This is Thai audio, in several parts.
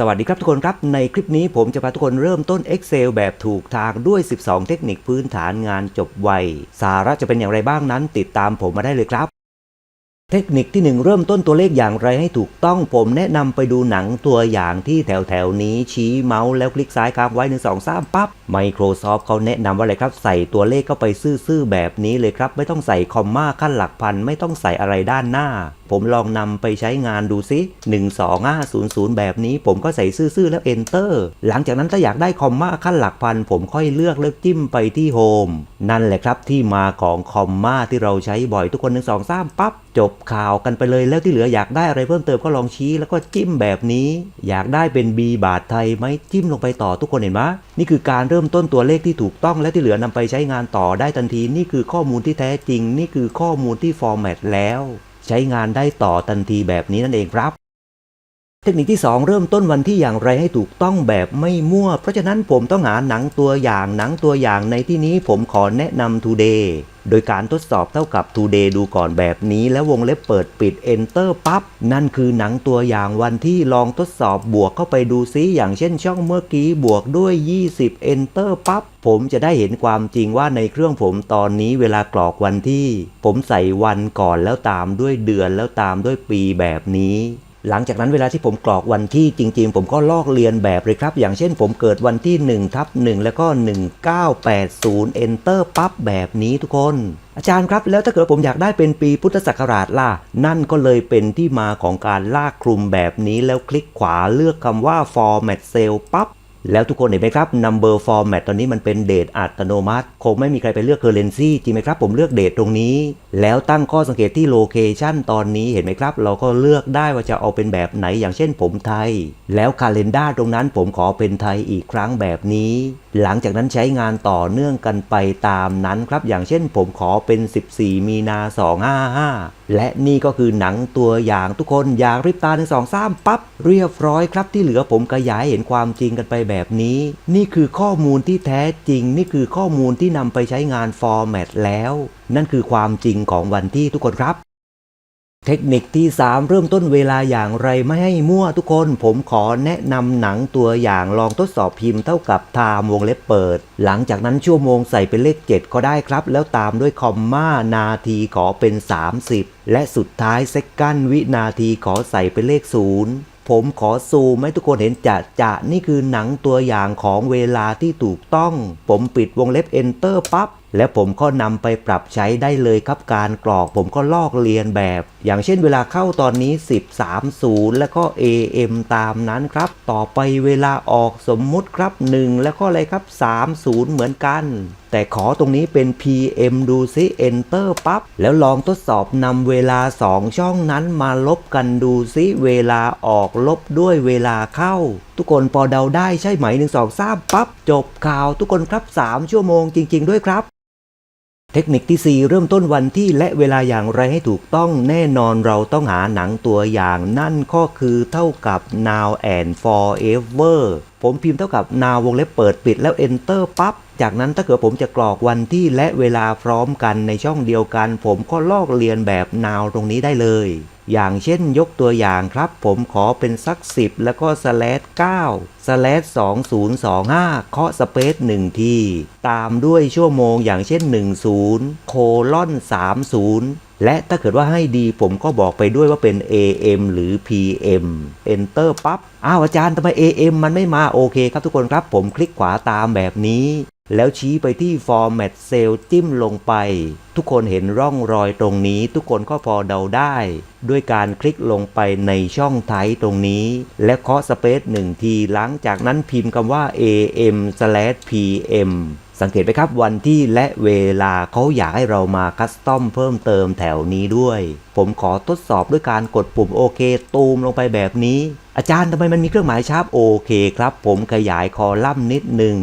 สวัสดีครับทุกคนครับ ในคลิปนี้ผมจะพาทุกคนเริ่มต้น Excel แบบถูกทางด้วย 12 เทคนิคพื้นฐานงานจบไว สาระจะเป็นอย่างไรบ้างนั้น ติดตามผมมาได้เลยครับ เทคนิคที่ 1 เริ่มต้นตัวเลขอย่างไรให้ถูกต้องผมแนะนำไปดูหนังตัวอย่างที่แถวแถวนี้ชี้เมาส์แล้วคลิกซ้ายค้างไว้ 1 2 3ปั๊บ Microsoft เขาแนะนำว่าอะไรครับ ใส่ตัวเลขเข้าไปซื่อๆแบบนี้เลยครับ ไม่ต้องใส่คอมมาขั้นหลักพันไม่ต้องใส่อะไรด้านหน้า ผมลองนำไปใช้งานดูซิ 12500 แบบนี้ผมก็ใส่ซื่อๆแล้ว Enter หลังจากนั้นถ้าอยากได้คอมมาขั้นหลักพัน ผมค่อยเลือกแล้วจิ้มไปที่ Home นั่นแหละครับที่มาของคอมมาที่เราใช้บ่อยทุกคน1 2 3ปั๊บจบข่าวกันไปเลยแล้วที่เหลืออยากได้อะไรเพิ่มเติมก็ลองชี้แล้วก็จิ้มแบบนี้ อยากได้เป็น B บาทไทยไหมจิ้มลงไปต่อทุกคนเห็นไหมนี่คือการเริ่มต้นตัวเลขที่ถูกต้องและที่เหลือนำไปใช้งานต่อได้ทันที นี่คือข้อมูลที่แท้จริง นี่คือข้อมูลที่ฟอร์แมตแล้ว ใช้งานได้ต่อทันทีแบบนี้นั่นเองครับ เทคนิคที่ 2 เริ่มต้นวันที่อย่างไรให้ถูกต้องแบบไม่มั่ว เพราะฉะนั้นผมต้องหาหนังตัวอย่างหนังตัวอย่างในที่นี้ผมขอแนะนำ today โดยการทดสอบเท่ากับ today ดูก่อนแบบนี้ แล้ววงเล็บเปิดปิด enter ปั๊บนั่นคือหนังตัวอย่างวันที่ลองทดสอบบวกเข้าไปดูซิอย่างเช่นช่องเมื่อกี้บวกด้วย 20 enter ปั๊บผมจะได้เห็นความจริงว่าในเครื่องผมตอนนี้เวลากรอกวันที่ ผมใส่วันก่อนแล้วตามด้วยเดือนแล้วตามด้วยปีแบบนี้ หลังจากนั้นเวลาที่ผมกรอกวันที่จริง ๆ ผมก็ลอกเรียนแบบเลยครับ อย่างเช่นผมเกิดวันที่1ทับ1แล้วก็ 1980 enter ปั๊บแบบนี้ทุกคน อาจารย์ครับ แล้วถ้าเกิดผมอยากได้เป็นปีพุทธศักราชล่ะ นั่นก็เลยเป็นที่มาของการลากคลุมแบบนี้แล้วคลิกขวาเลือกคำว่า format cell ปั๊บ แล้วทุกคนเห็นไหมครับ number format ตอนนี้มันเป็นเดทอัตโนมัติ คงไม่มีใครไปเลือก currency จริงไหมครับ ผมเลือกเดทตรงนี้ แล้วตั้งข้อสังเกตที่ location ตอนนี้เห็นไหมครับ เราก็เลือกได้ว่าจะเอาเป็นแบบไหนอย่างเช่นผมไทย แล้ว calendar ตรงนั้นผมขอเป็นไทยอีกครั้งแบบนี้ หลังจากนั้นใช้งานต่อเนื่องกันไปตามนั้นครับ อย่างเช่นผมขอเป็น 14 มีนา 255 และนี่ก็คือหนังตัวอย่างทุกคนอยากริบตาหนึ่งสองสามปั๊บเรียบร้อยครับที่เหลือผมขยายเห็นความจริงกันไปแบบนี้ นี่คือข้อมูลที่แท้จริง นี่คือข้อมูลที่นำไปใช้งานฟอร์แมตแล้ว นั่นคือความจริงของวันที่ทุกคนครับ เทคนิคที่ 3 เริ่มต้นเวลาอย่างไรไม่ให้มั่วทุกคน ผมขอแนะนำหนังตัวอย่างลองทดสอบพิมพ์เท่ากับ time วงเล็บเปิด หลังจากนั้นชั่วโมงใส่เป็นเลข 7 ก็ได้ครับ แล้วตามด้วยคอมมานาทีขอเป็น 30 และสุดท้ายเซกันวินาทีขอใส่เป็นเลข 0ผมขอซูมให้ทุกคนเห็นจะจะนี่คือหนังตัวอย่างของเวลาที่ถูกต้อง ผมปิดวงเล็บ enter ปั๊บ แล้วผมก็นำไปปรับใช้ได้เลยครับการกรอกผมก็ลอกเรียนแบบ อย่างเช่นเวลาเข้าตอนนี้ 10.30 แล้วก็ AM ตามนั้นครับ ต่อไปเวลาออกสมมุติครับ 1 แล้วก็อะไรครับ 30 เหมือนกันแต่ขอตรงนี้เป็น PM ดูซิ Enter ปั๊บ แล้วลองทดสอบนำเวลา 2 ช่องนั้นมาลบกันดูซิเวลาออกลบด้วยเวลาเข้า ทุกคนพอเดาได้ใช่ไหม 1 2 3ปั๊บ จบข่าวทุกคนครับ 3 ชั่วโมงจริง ๆ ด้วยครับ เทคนิคที่ 4 เริ่มต้นวันที่และเวลาอย่างไรให้ถูกต้องแน่นอนเราต้องหาหนังตัวอย่าง นั่นก็คือเท่ากับ now and forever ผมพิมพ์เท่ากับ now วงเล็บเปิดปิดแล้ว enter ปั๊บจากนั้นถ้าเกิดผมจะกรอกวันที่และเวลาพร้อมกันในช่องเดียวกัน ผมก็ลอกเรียนแบบ now ตรงนี้ได้เลย อย่างเช่นยกตัวอย่างครับ ผมขอเป็นสัก 10 แล้วก็ slash 9 slash 2025 เคาะสเปซ1ที ตามด้วยชั่วโมงอย่างเช่น 10 โคลอน 30 และถ้าเกิดว่าให้ดีผมก็บอกไปด้วยว่าเป็น AM หรือ PM Enter ปั๊บ อ้าวอาจารย์ทำไม AM มันไม่มาโอเคครับทุกคนครับ ผมคลิกขวาตามแบบนี้ แล้วชี้ไปที่ Format Cell จิ้มลงไป ทุกคนเห็นร่องรอยตรงนี้ ทุกคนก็พอเดาได้ ด้วยการคลิกลงไปในช่องไทป์ตรงนี้ และเคาะสเปซหนึ่งที หลังจากนั้นพิมพ์คำว่า AM PM สังเกตไหมครับวันที่และเวลาเขาอยากให้เรามาคัสตอมเพิ่มเติมแถวนี้ด้วย ผมขอทดสอบด้วยการกดปุ่มโอเค ตูมลงไปแบบนี้ อาจารย์ทำไมมันมีเครื่องหมายชาร์ปโอเคครับ ผมขยายคอลัมน์นิดหนึ่ง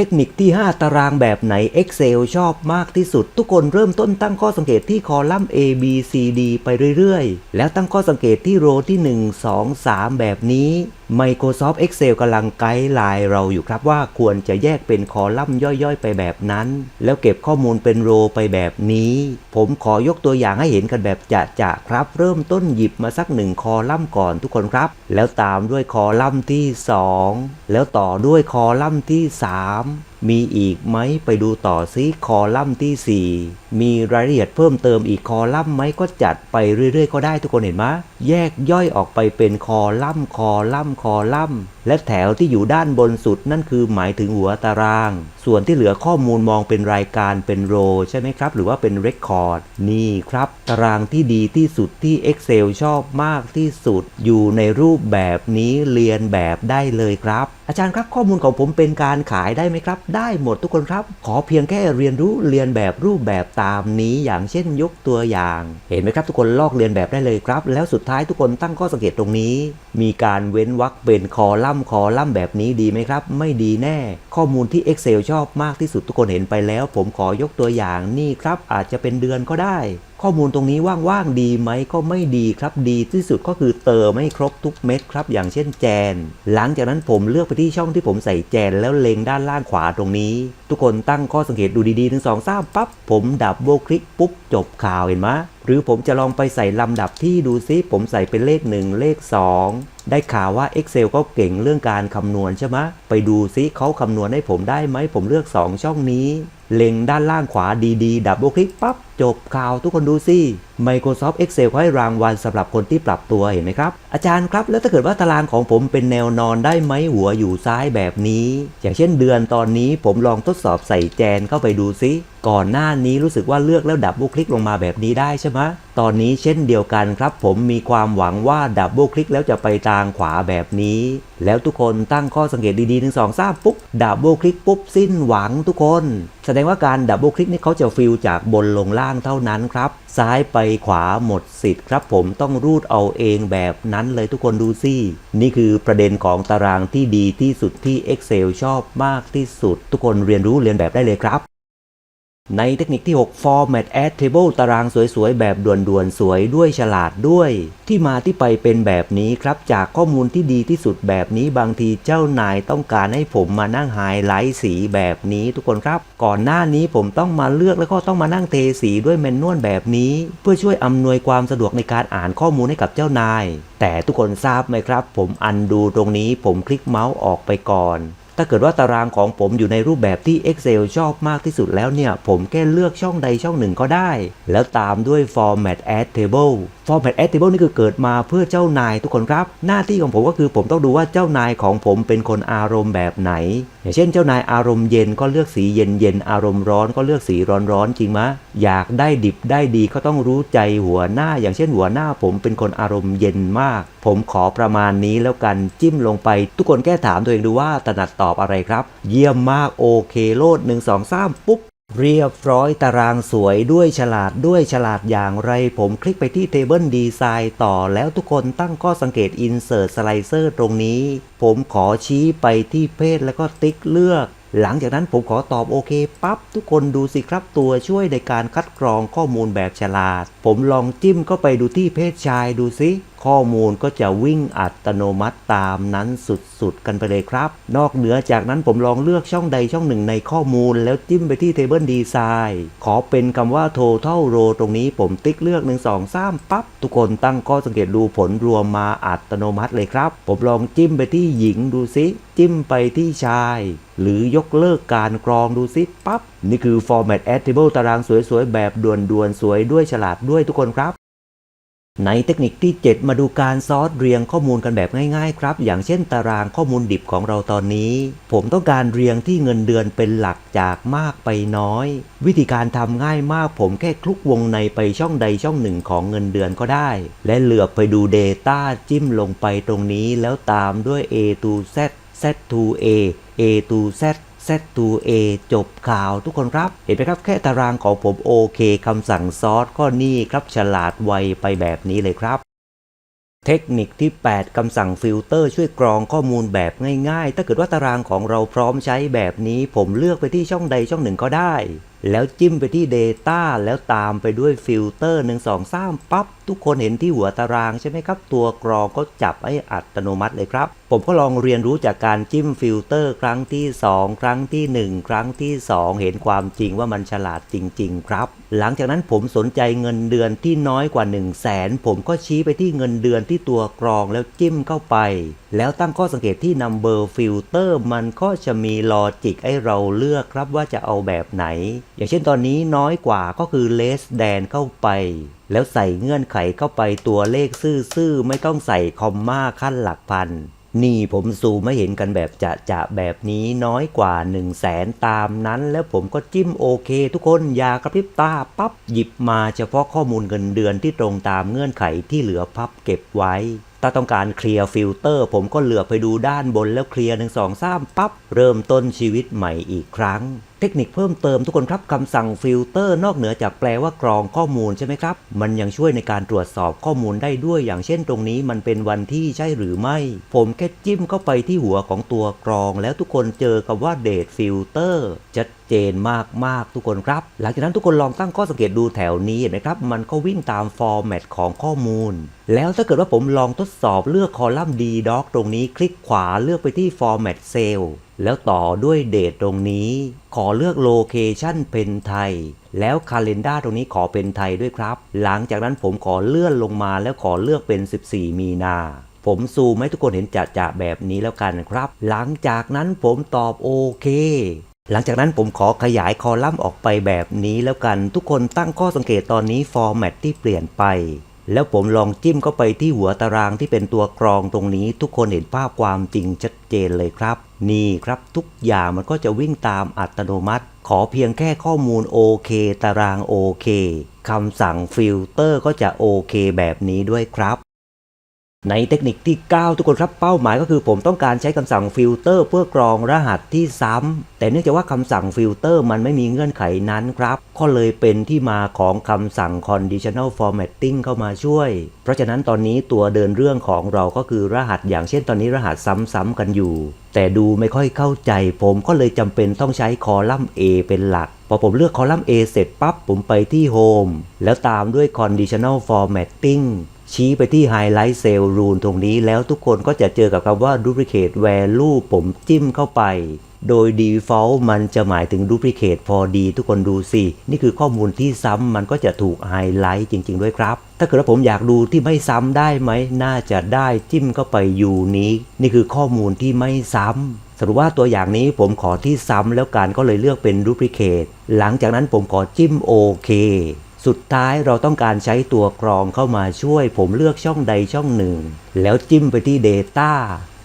เทคนิคที่ 5 ตารางแบบไหน Excel ชอบมากที่สุด ทุกคนเริ่มต้นตั้งข้อสังเกตที่คอลัมน์ A B C D ไปเรื่อยๆ แล้วตั้งข้อสังเกตที่โรที่ 1 2 3 แบบนี้ Microsoft Excel กำลังไกด์ไลน์เราอยู่ครับว่าควรจะแยกเป็นคอลัมน์ย่อยๆ ไปแบบนั้น แล้วเก็บข้อมูลเป็นโรไปแบบนี้ ผมขอยกตัวอย่างให้เห็นกันแบบจะจะๆครับ เริ่มต้นหยิบมาสักหนึ่งคอลัมน์ก่อนทุกคนครับ แล้วตามด้วยคอลัมน์ที่ 2 แล้วต่อด้วยคอลัมน์ที่ 3 มีอีกไหมไปดูต่อซิคอลัมน์ที่ 4 มีรายละเอียดเพิ่มเติมอีกคอลัมน์ไหมก็จัดไปเรื่อยๆ ก็ได้ทุกคนเห็นไหมแยกย่อยออกไปเป็นคอลัมน์คอลัมน์คอลัมน์และแถวที่อยู่ด้านบนสุดนั่นคือหมายถึงหัวตาราง ส่วนที่เหลือข้อมูลมองเป็นรายการเป็นโรใช่ไหมครับ หรือว่าเป็นเรคคอร์ดนี่ครับ ตารางที่ดีที่สุดที่ Excel ชอบมากที่สุด อยู่ในรูปแบบนี้เรียนแบบได้เลยครับ อาจารย์ครับข้อมูลของผมเป็นการขายได้ไหมครับ ได้หมดทุกคนครับ ขอเพียงแค่เรียนรู้เรียนแบบรูปแบบตามนี้อย่างเช่นยกตัวอย่าง เห็นไหมครับทุกคนลอกเรียนแบบได้เลยครับ แล้วสุดท้ายทุกคนตั้งข้อสังเกตตรงนี้ มีการเว้นวรรคเป็นคอลัมน์คอลัมน์แบบนี้ดีไหมครับ ไม่ดีแน่ ข้อมูลที่ Excel ชอบอบมากที่สุดทุกคนเห็นไปแล้ว ผมขอยกตัวอย่างนี่ครับอาจจะเป็นเดือนก็ได้ ข้อมูลตรงนี้ว่างๆดีไหมก็ไม่ดีครับดีที่สุดก็คือเติมไม่ครบทุกเม็ดครับ อย่างเช่นแจน หลังจากนั้นผมเลือกไปที่ช่องที่ผมใส่แจนแล้วเล็งด้านล่างขวาตรงนี้ ทุกคนตั้งข้อสังเกตดูดีๆถึงสองสามปั๊บผมดับเบิลคลิกปุ๊บจบข่าวเห็นไหม หรือผมจะลองไปใส่ลำดับที่ดูซิ ผมใส่เป็นเลข 1 เลข 2 ได้ข่าวว่า Excel ก็เก่งเรื่องการคำนวณใช่ไหมไปดูซิเขาคำนวณให้ผมได้ไหม ผมเลือก 2 ช่องนี้ เล็งด้านล่างขวาดีๆ ดับเบิลคลิกปั๊บ จบข่าวทุกคนดูสิ Microsoft Excel ให้รางวัลสำหรับคนที่ปรับตัวเห็นไหมครับ อาจารย์ครับ แล้วถ้าเกิดว่าตารางของผมเป็นแนวนอนได้ไหมหัวอยู่ซ้ายแบบนี้ อย่างเช่นเดือนตอนนี้ผมลองทดสอบใส่แจนเข้าไปดูซิ ก่อนหน้านี้รู้สึกว่าเลือกแล้วดับเบิลคลิกลงมาแบบนี้ได้ใช่ไหมตอนนี้เช่นเดียวกันครับ ผมมีความหวังว่าดับเบิลคลิกแล้วจะไปทางขวาแบบนี้ แล้วทุกคนตั้งข้อสังเกตดีๆถึงสองสามปุ๊บดับเบิลคลิกปุ๊บสิ้นหวังทุกคน แสดงว่าการดับเบิลคลิกนี่เขาจะฟิลจากบนลงล่างเท่านั้นครับ ซ้ายไปขวาหมดสิทธิ์ครับ ผมต้องรูดเอาเองแบบนั้นเลยทุกคนดูสินี่คือประเด็นของตารางที่ดีที่สุดที่ Excel ชอบมากที่สุด ทุกคนเรียนรู้เรียนแบบได้เลยครับ ในเทคนิคที่ 6 Format Add Table ตารางสวยๆ แบบด่วนๆ สวยด้วยฉลาดด้วย ที่มาที่ไปเป็นแบบนี้ครับ จากข้อมูลที่ดีที่สุดแบบนี้บางทีเจ้านายต้องการให้ผมมานั่งไฮไลท์สีแบบนี้ทุกคนครับ ก่อนหน้านี้ผมต้องมาเลือกแล้วก็ต้องมานั่งเทสีด้วยแมนนวลแบบนี้ เพื่อช่วยอำนวยความสะดวกในการอ่านข้อมูลให้กับเจ้านาย แต่ทุกคนทราบไหมครับ ผมอันดูตรงนี้ผมคลิกเมาส์ออกไปก่อน ถ้าเกิดว่าตารางของผมอยู่ในรูปแบบที่ Excel ชอบมากที่สุดแล้วเนี่ย ผมแค่เลือกช่องใดช่องหนึ่งก็ได้ แล้วตามด้วย Format Add Table Format Add Table นี่คือเกิดมาเพื่อเจ้านายทุกคนครับ หน้าที่ของผมก็คือผมต้องดูว่าเจ้านายของผมเป็นคนอารมณ์แบบไหน อย่างเช่นเจ้านายอารมณ์เย็นก็เลือกสีเย็นเย็นอารมณ์ร้อนก็เลือกสีร้อนร้อนจริงมะ อยากได้ดิบได้ดีก็ต้องรู้ใจหัวหน้า อย่างเช่นหัวหน้าผมเป็นคนอารมณ์เย็นมาก ผมขอประมาณนี้แล้วกันจิ้มลงไป ทุกคนแก้ถามตัวเองดูว่าถนัดตอบอะไรครับ เยี่ยมมากโอเคโลด1 2 3ปุ๊บ เรียบร้อยตารางสวยด้วยฉลาดด้วยฉลาดอย่างไร ผมคลิกไปที่ Table Design ต่อแล้วทุกคนตั้งข้อสังเกต Insert Slicer ตรงนี้ ผมขอชี้ไปที่เพศแล้วก็ติ๊กเลือก หลังจากนั้นผมขอตอบโอเคปั๊บทุกคนดูสิครับตัวช่วยในการคัดกรองข้อมูลแบบฉลาด ผมลองจิ้มเข้าไปดูที่เพศชายดูสิข้อมูลก็จะวิ่งอัตโนมัติตามนั้นสุดๆ กันไปเลยครับ นอกเหนือจากนั้นผมลองเลือกช่องใดช่องหนึ่งในข้อมูล แล้วจิ้มไปที่ Table Design ขอเป็นคำว่า Total Row ตรงนี้ผมติ๊กเลือก 1 2 3ปั๊บ ทุกคนตั้งข้อสังเกตดูผลรวมมาอัตโนมัติเลยครับ ผมลองจิ้มไปที่หญิงดูซิ จิ้มไปที่ชาย หรือยกเลิกการกรองดูซิปั๊บนี่คือ Format Add Table ตารางสวยๆ แบบด่วนๆ สวยด้วยฉลาดด้วยทุกคนครับ ในเทคนิคที่ 7 มาดูการซอร์ตเรียงข้อมูลกันแบบง่ายๆ ครับ อย่างเช่นตารางข้อมูลดิบของเราตอนนี้ ผมต้องการเรียงที่เงินเดือนเป็นหลักจากมากไปน้อย วิธีการทำง่ายมาก ผมแค่คลุกวงในไปช่องใดช่องหนึ่งของเงินเดือนก็ได้ และเหลือบไปดู Data จิ้มลงไปตรงนี้แล้วตามด้วย A to Z Z to A A to Z Z2A จบข่าวทุกคนครับ เห็นไหมครับแค่ตารางของผมโอเคคำสั่งซอสก็นี่ครับฉลาดไวไปแบบนี้เลยครับเทคนิคที่ 8 คำสั่งฟิลเตอร์ช่วยกรองข้อมูลแบบง่ายๆ ถ้าเกิดว่าตารางของเราพร้อมใช้แบบนี้ ผมเลือกไปที่ช่องใดช่องหนึ่งก็ได้ แล้วจิ้มไปที่ Data แล้วตามไปด้วยฟิลเตอร์1 2 3ปั๊บทุกคนเห็นที่หัวตารางใช่ไหมครับ ตัวกรองก็จับให้อัตโนมัติเลยครับ ผมก็ลองเรียนรู้จากการจิ้มฟิลเตอร์ครั้งที่ 2 ครั้งที่ 1 ครั้งที่ 2 เห็นความจริงว่ามันฉลาดจริง ๆ ครับ หลังจากนั้นผมสนใจเงินเดือนที่น้อยกว่า 1 0 0 0 0แสนผมก็ชี้ไปที่เงินเดือนที่ตัวกรองแล้วจิ้มเข้าไปแล้วตั้งข้อสังเกตที่ number filter มันก็จะมีลอจิกให้เราเลือกครับว่าจะเอาแบบไหน อย่างเช่นตอนนี้น้อยกว่าก็คือ less than เข้าไป แล้วใส่เงื่อนไขเข้าไปตัวเลขซื่อๆ ไม่ต้องใส่คอมมาขั้นหลักพัน นี่ผมซูมไม่เห็นกันแบบจะจะแบบนี้น้อยกว่า 1 0 0 0 0แสนตามนั้น แล้วผมก็จิ้มโอเค ทุกคนอย่ากระพริบตาปั๊บหยิบมาเฉพาะข้อมูลเงินเดือนที่ตรงตามเงื่อนไขที่เหลือพับเก็บไว้ ถ้าต้องการเคลียร์ฟิลเตอร์ ผมก็เหลือไปดูด้านบนแล้วเคลียร์หนึ่งสองสามปั๊บ เริ่มต้นชีวิตใหม่อีกครั้ง เทคนิคเพิ่มเติมทุกคนครับคำสั่งฟิลเตอร์นอกเหนือจากแปลว่ากรองข้อมูลใช่ไหมครับ มันยังช่วยในการตรวจสอบข้อมูลได้ด้วยอย่างเช่นตรงนี้มันเป็นวันที่ใช่หรือไม่ ผมแค่จิ้มเข้าไปที่หัวของตัวกรอง แล้วทุกคนเจอกับว่า date filter ชัดเจนมาก ๆ ทุกคนครับ หลังจากนั้นทุกคนลองตั้งข้อสังเกตดูแถวนี้เห็นไหมครับ มันก็วิ่งตามฟอร์แมตของข้อมูล แล้วถ้าเกิดว่าผมลองทดสอบเลือกคอลัมน์ d doc ตรงนี้คลิกขวาเลือกไปที่ format cell แล้วต่อด้วยเดทตรงนี้ ขอเลือกโลเคชันเป็นไทย แล้วคาล endar ตรงนี้ขอเป็นไทยด้วยครับ หลังจากนั้นผมขอเลื่อนลงมาแล้วขอเลือกเป็น 14 มีนาผมซูมให้ทุกคนเห็นจะจะแบบนี้แล้วกันครับ หลังจากนั้นผมตอบโอเค หลังจากนั้นผมขอขยายคอลัมน์ออกไปแบบนี้แล้วกัน ทุกคนตั้งข้อสังเกตตอนนี้ฟอร์แมตที่เปลี่ยนไป แล้วผมลองจิ้มเข้าไปที่หัวตารางที่เป็นตัวกรองตรงนี้ ทุกคนเห็นภาพความจริงชัดเจนเลยครับ นี่ครับทุกอย่างมันก็จะวิ่งตามอัตโนมัติ ขอเพียงแค่ข้อมูลโอเคตารางโอเคคำสั่งฟิลเตอร์ก็จะโอเคแบบนี้ด้วยครับ ในเทคนิคที่ 9 ทุกคนครับเป้าหมายก็คือผมต้องการใช้คำสั่งฟิลเตอร์เพื่อกรองรหัสที่ซ้ำแต่เนื่องจากว่าคำสั่งฟิลเตอร์มันไม่มีเงื่อนไขนั้นครับ ก็เลยเป็นที่มาของคำสั่ง conditional formatting เข้ามาช่วย เพราะฉะนั้นตอนนี้ตัวเดินเรื่องของเราก็คือรหัสอย่างเช่นตอนนี้รหัสซ้ำๆกันอยู่ แต่ดูไม่ค่อยเข้าใจ ผมก็เลยจำเป็นต้องใช้คอลัมน์ A เป็นหลักพอผมเลือกคอลัมน์ A เสร็จปั๊บผมไปที่ Home แล้วตามด้วย conditional formatting ชี้ไปที่ Highlight Cell Rule ตรงนี้แล้วทุกคนก็จะเจอกับคำว่า Duplicate Value ผมจิ้มเข้าไป โดย Default มันจะหมายถึง Duplicate พอดี ทุกคนดูสิ นี่คือข้อมูลที่ซ้ำมันก็จะถูกไฮไลท์จริง ๆ ด้วยครับ ถ้าเกิดว่าผมอยากดูที่ไม่ซ้ำได้ไหม น่าจะได้จิ้มเข้าไปยูนี้นี่คือข้อมูลที่ไม่ซ้ำสรุปว่าตัวอย่างนี้ผมขอที่ซ้ำแล้วการก็เลยเลือกเป็น Duplicate หลังจากนั้นผมขอจิ้มโอเค สุดท้ายเราต้องการใช้ตัวกรองเข้ามาช่วย ผมเลือกช่องใดช่องหนึ่ง แล้วจิ้มไปที่ Data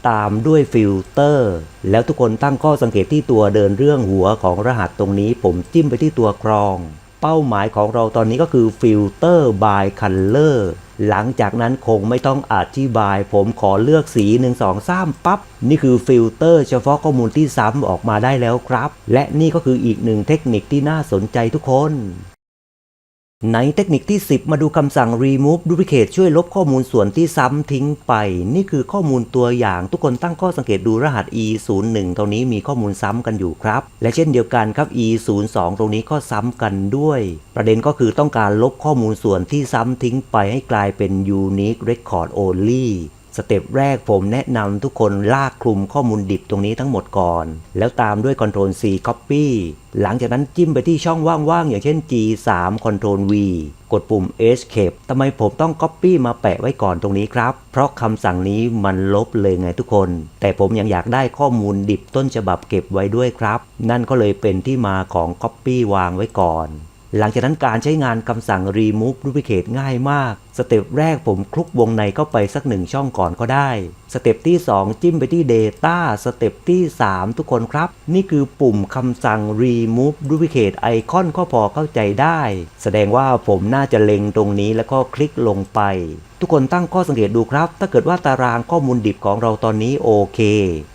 ตามด้วยฟิลเตอร์ แล้วทุกคนตั้งข้อสังเกตที่ตัวเดินเรื่องหัวของรหัสตรงนี้ ผมจิ้มไปที่ตัวกรอง เป้าหมายของเราตอนนี้ก็คือฟิลเตอร์ by color หลังจากนั้นคงไม่ต้องอธิบาย ผมขอเลือกสี 1 2 3ปั๊บ นี่คือฟิลเตอร์เฉพาะข้อมูลที่ซ้ำออกมาได้แล้วครับ และนี่ก็คืออีกหนึ่งเทคนิคที่น่าสนใจทุกคน ในเทคนิคที่ 10 มาดูคำสั่ง remove duplicate ช่วยลบข้อมูลส่วนที่ซ้ำทิ้งไป นี่คือข้อมูลตัวอย่างทุกคนตั้งข้อสังเกตดูรหัส e 0 1ตรงนี้มีข้อมูลซ้ำกันอยู่ครับ และเช่นเดียวกันครับ e 0 2ตรงนี้ก็ซ้ำกันด้วย ประเด็นก็คือต้องการลบข้อมูลส่วนที่ซ้ำทิ้งไปให้กลายเป็น unique record only สเต็ปแรกผมแนะนำทุกคนลากคลุมข้อมูลดิบตรงนี้ทั้งหมดก่อน แล้วตามด้วย Ctrl C Copy หลังจากนั้นจิ้มไปที่ช่องว่างๆ อย่างเช่น G 3 Ctrl V กดปุ่ม Escape ทำไมผมต้อง Copy มาแปะไว้ก่อนตรงนี้ครับ เพราะคำสั่งนี้มันลบเลยไงทุกคน แต่ผมยังอยากได้ข้อมูลดิบต้นฉบับเก็บไว้ด้วยครับ นั่นก็เลยเป็นที่มาของ Copy วางไว้ก่อน หลังจากนั้นการใช้งานคำสั่ง remove duplicate ง่ายมาก สเต็ปแรกผมคลุกวงในเข้าไปสักหนึ่งช่องก่อนก็ได้ สเต็ปที่ 2 จิ้มไปที่ data สเต็ปที่ 3 ทุกคนครับ นี่คือปุ่มคำสั่ง remove duplicate ไอคอนก็พอเข้าใจได้ แสดงว่าผมน่าจะเล็งตรงนี้แล้วก็คลิกลงไป ทุกคนตั้งข้อสังเกตดูครับ ถ้าเกิดว่าตารางข้อมูลดิบของเราตอนนี้โอเค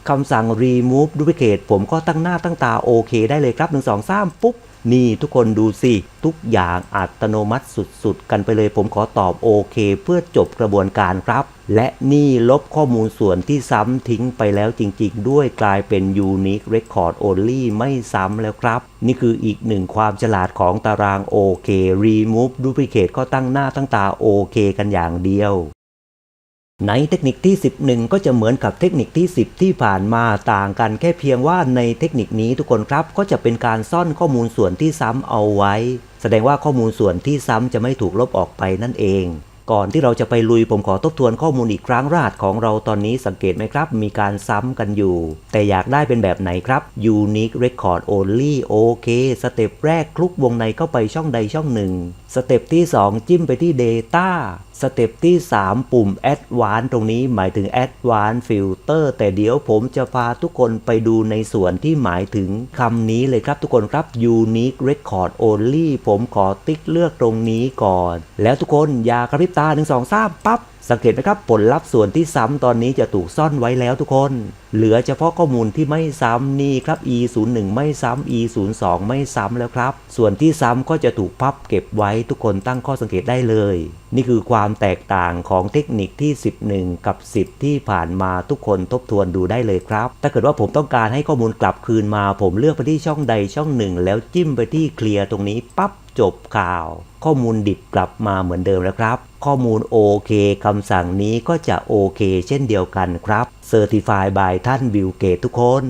คำสั่ง remove duplicate ผมก็ตั้งหน้าตั้งตาโอเค ได้เลยครับ 1 2 3ปุ๊บ นี่ทุกคนดูสิทุกอย่างอัตโนมัติสุดๆ กันไปเลยผมขอตอบโอเค เพื่อจบกระบวนการครับ และนี่ลบข้อมูลส่วนที่ซ้ำทิ้งไปแล้วจริงๆ ด้วยกลายเป็น Unique Record Only ไม่ซ้ำแล้วครับ นี่คืออีกหนึ่งความฉลาดของตารางโอเค Remove Duplicate ก็ตั้งหน้าตั้งตาโอเคกันอย่างเดียว ในเทคนิคที่ 11 ก็จะเหมือนกับเทคนิคที่ 10 ที่ผ่านมาต่างกันแค่เพียงว่าในเทคนิคนี้ทุกคนครับ ก็จะเป็นการซ่อนข้อมูลส่วนที่ซ้ำเอาไว้ แสดงว่าข้อมูลส่วนที่ซ้ำจะไม่ถูกลบออกไปนั่นเอง ก่อนที่เราจะไปลุยผมขอทบทวนข้อมูลอีกครั้งรหัสของเราตอนนี้สังเกตไหมครับ มีการซ้ำกันอยู่ แต่อยากได้เป็นแบบไหนครับ Unique Record Only โอเคสเต็ปแรกคลุกวงในเข้าไปช่องใดช่องหนึ่งสเต็ปที่ 2 จิ้มไปที่ Data สเต็ปที่ 3 ปุ่ม Advanced ตรงนี้หมายถึง Advanced Filter แต่เดี๋ยวผมจะพาทุกคนไปดูในส่วนที่หมายถึงคำนี้เลยครับทุกคนครับ Unique Record Only ผมขอติ๊กเลือกตรงนี้ก่อน แล้วทุกคนอย่ากระพริบตา 1 2 3 ปั๊บสังเกตไหมครับผลลัพธ์ส่วนที่ซ้ำตอนนี้จะถูกซ่อนไว้แล้วทุกคน เหลือเฉพาะข้อมูลที่ไม่ซ้ำนี่ครับ e 0 1ไม่ซ้ำ e 0 2ไม่ซ้ำแล้วครับ ส่วนที่ซ้ำก็จะถูกพับเก็บไว้ทุกคนตั้งข้อสังเกตได้เลย นี่คือความแตกต่างของเทคนิคที่ 11 กับ 10 ที่ผ่านมาทุกคนทบทวนดูได้เลยครับ ถ้าเกิดว่าผมต้องการให้ข้อมูลกลับคืนมา ผมเลือกไปที่ช่องใดช่องหนึ่ง แล้วจิ้มไปที่เคลียร์ตรงนี้ปั๊บจบข่าว ข้อมูลดิบกลับมาเหมือนเดิมแล้วครับ ข้อมูลโอเคคำสั่งนี้ก็จะโอเคเช่นเดียวกันครับ Certify by ท่านวิวเกตทุกคน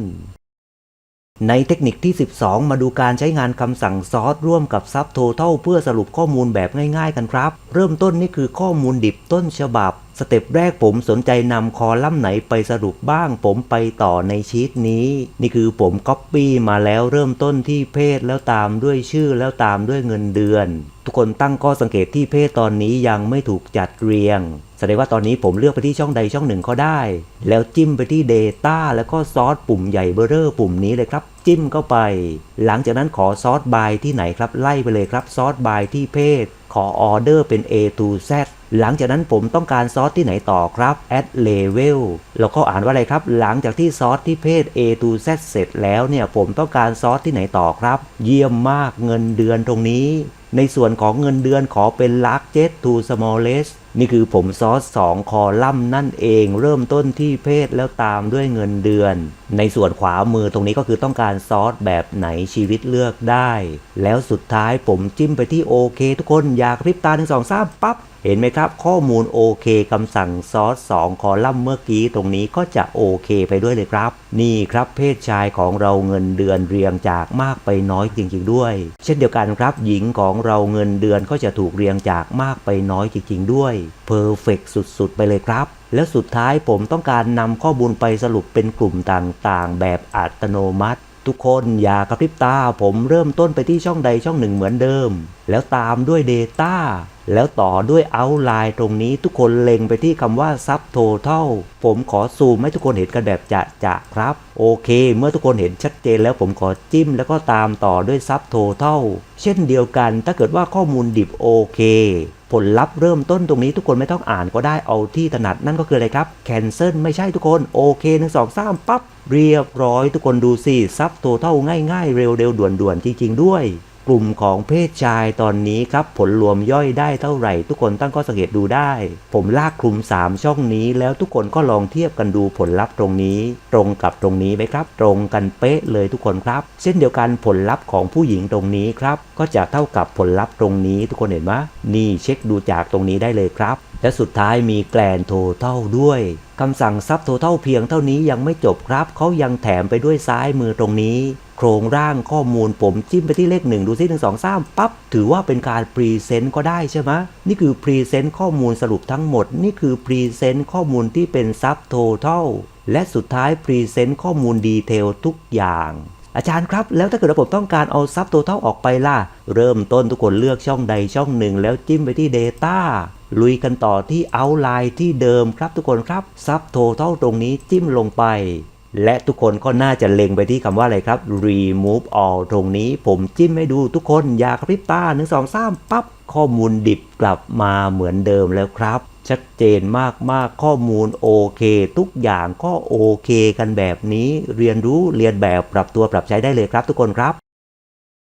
ในเทคนิคที่ 12 มาดูการใช้งานคำสั่งซอสร่วมกับซับโทเทลเพื่อสรุปข้อมูลแบบง่ายๆกันครับ เริ่มต้นนี่คือข้อมูลดิบต้นฉบับ สเต็ปแรกผมสนใจนำคอลัมน์ไหนไปสรุปบ้าง ผมไปต่อในชีตนี้ นี่คือผมก๊อปปี้มาแล้วเริ่มต้นที่เพศแล้วตามด้วยชื่อแล้วตามด้วยเงินเดือน ทุกคนตั้งข้อสังเกตที่เพศตอนนี้ยังไม่ถูกจัดเรียง แสดงว่าตอนนี้ผมเลือกไปที่ช่องใดช่องหนึ่งก็ได้ แล้วจิ้มไปที่ Data แล้วก็ซอสปุ่มใหญ่เบอร์เรอร์ปุ่มนี้เลยครับ จิ้มเข้าไป หลังจากนั้นขอซอสบายที่ไหนครับ ไล่ไปเลยครับซอสบายที่เพศ ขอออเดอร์เป็น A to Z หลังจากนั้นผมต้องการซอสที่ไหนต่อครับ add level แล้วก็อ่านว่าอะไรครับ หลังจากที่ซอสที่เพศ A to Z เสร็จแล้วเนี่ยผมต้องการซอสที่ไหนต่อครับ เยี่ยมมากเงินเดือนตรงนี้ ในส่วนของเงินเดือนขอเป็น largest to smallest นี่คือผมซอส2คอลัมน์นั่นเอง เริ่มต้นที่เพศแล้วตามด้วยเงินเดือน ในส่วนขวามือตรงนี้ก็คือต้องการซอสแบบไหนชีวิตเลือกได้ แล้วสุดท้ายผมจิ้มไปที่โอเคทุกคนอยากริบตาหนึ่งสองสามปั๊บเห็นไหมครับ ข้อมูลโอเคคำสั่งซอส2คอลัมน์เมื่อกี้ตรงนี้ก็จะโอเคไปด้วยเลยครับ นี่ครับเพศชายของเราเงินเดือนเรียงจากมากไปน้อยจริงๆด้วย เช่นเดียวกันครับ หญิงของเราเงินเดือนก็จะถูกเรียงจากมากไปน้อยจริงๆด้วยเพอร์เฟกสุด ๆ ไปเลยครับ แล้วสุดท้ายผมต้องการนำข้อมูลไปสรุปเป็นกลุ่มต่างๆ แบบอัตโนมัติทุกคนอย่ากระพริบตาผมเริ่มต้นไปที่ช่องใดช่องหนึ่งเหมือนเดิม แล้วตามด้วย Data แล้วต่อด้วย Outline ตรงนี้ทุกคนเล็งไปที่คำว่า Subtotal ผมขอซูมให้ทุกคนเห็นกันแบบจะจะๆครับ โอเค เมื่อทุกคนเห็นชัดเจนแล้วผมขอจิ้มแล้วก็ตามต่อด้วย Subtotal เช่นเดียวกันถ้าเกิดว่าข้อมูลดิบโอเค ผลลัพธ์เริ่มต้นตรงนี้ทุกคนไม่ต้องอ่านก็ได้เอาที่ถนัดนั่นก็คืออะไรครับ cancel ไม่ใช่ทุกคนโอเคหนึ่งสองสามปั๊บเรียบร้อยทุกคนดูสิซับโทเท่าง่ายๆ เร็วๆด่วนๆจริงๆด้วย กลุ่มของเพศชายตอนนี้ครับผลรวมย่อยได้เท่าไหร่ ทุกคนตั้งข้อสังเกตดูได้ ผมลากคลุม 3 ช่องนี้ แล้วทุกคนก็ลองเทียบกันดูผลลัพธ์ตรงนี้ ตรงกับตรงนี้ไหมครับ ตรงกันเป๊ะเลยทุกคนครับ เช่นเดียวกันผลลัพธ์ของผู้หญิงตรงนี้ครับก็จะเท่ากับผลลัพธ์ตรงนี้ ทุกคนเห็นไหมนี่เช็คดูจากตรงนี้ได้เลยครับและสุดท้ายมีแกลนโทเท่าด้วยคำสั่งซับโทเท่าเพียงเท่านี้ยังไม่จบครับ เขายังแถมไปด้วยซ้ายมือตรงนี้ โครงร่างข้อมูลผมจิ้มไปที่เลขหนึ่งดูซิหนึ่งสองสามปั๊บถือว่าเป็นการพรีเซนต์ก็ได้ใช่ไหมนี่คือพรีเซนต์ข้อมูลสรุปทั้งหมด นี่คือพรีเซนต์ข้อมูลที่เป็นซับโทเท่าและสุดท้ายพรีเซนต์ข้อมูลดีเทลทุกอย่างอาจารย์ครับ แล้วถ้าเกิดว่าผมต้องการเอาซับโทเท่าออกไปล่ะ เริ่มต้นทุกคนเลือกช่องใดช่องหนึ่ง แล้วจิ้มไปที่ Data ลุยกันต่อที่ Outline ที่เดิมครับทุกคนครับซับโทเท่าตรงนี้จิ้มลงไป และทุกคนก็น่าจะเล็งไปที่คำว่าอะไรครับ remove all ตรงนี้ผมจิ้มให้ดูทุกคนอย่ากระพริบตาหนึ่งสองสามปั๊บข้อมูลดิบกลับมาเหมือนเดิมแล้วครับ ชัดเจนมากๆข้อมูลโอเค ทุกอย่างก็โอเคกันแบบนี้ เรียนรู้เรียนแบบปรับตัวปรับใช้ได้เลยครับทุกคนครับ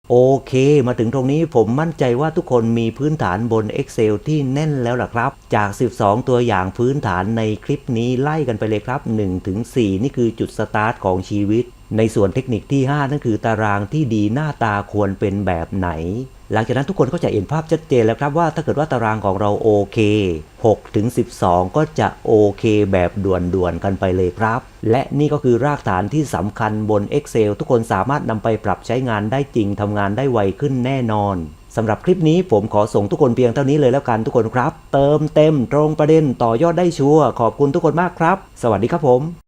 โอเค มาถึงตรงนี้ผมมั่นใจว่าทุกคนมีพื้นฐานบน Excel ที่แน่นแล้วล่ะครับ จาก 12 ตัวอย่างพื้นฐานในคลิปนี้ไล่กันไปเลยครับ1ถึง4นี่คือจุดสตาร์ทของชีวิต ในส่วนเทคนิคที่ 5 นั่นคือตารางที่ดีหน้าตาควรเป็นแบบไหน หลังจากนั้นทุกคนก็จะเห็นภาพชัดเจนแล้วครับว่าถ้าเกิดว่าตารางของเราโอเค6ถึง12 ก็จะโอเคแบบด่วนๆกันไปเลยครับ และนี่ก็คือรากฐานที่สำคัญบน Excel ทุกคนสามารถนำไปปรับใช้งานได้จริงทำงานได้ไวขึ้นแน่นอนสำหรับคลิปนี้ผมขอส่งทุกคนเพียงเท่านี้เลยแล้วกันทุกคนครับ เติมเต็มตรงประเด็นต่อยอดได้ชัวร์ขอบคุณทุกคนมากครับ สวัสดีครับผม